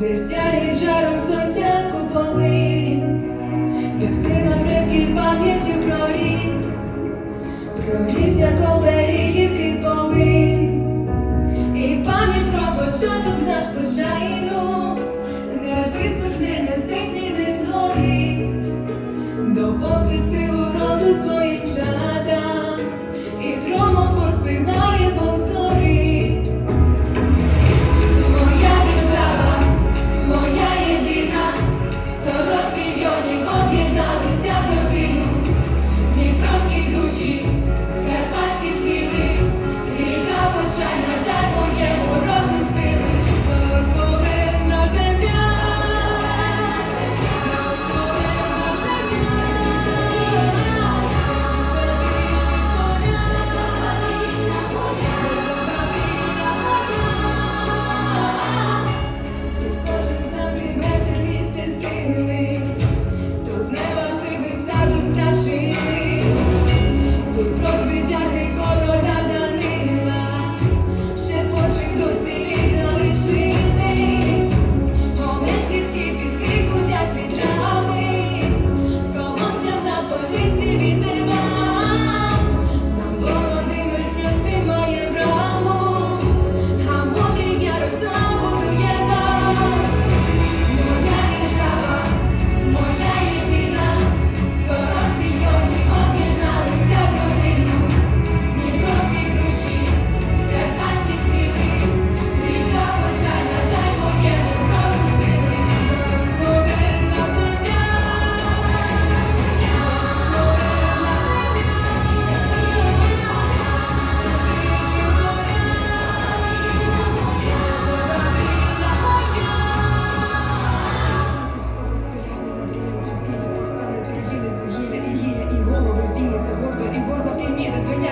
жаром сонця куполи, як сина предків пам'яттю про рід, проріс як обері гіркий полин, і пам'ять про початок наш почайну, не висохне, не стигне, не згорить, допоки силу роду своїх жада, і громом посинає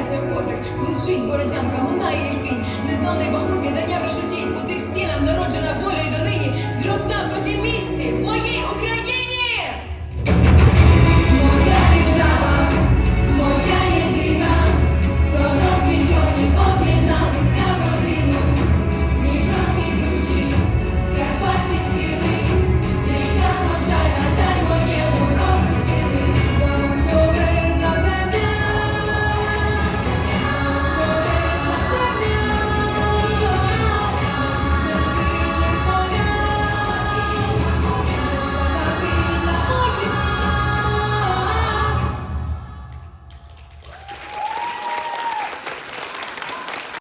валяється в портах, звучить бородянка, лунає і пінь, незнали вагу кидання в решетінь, у цих стінах народжена.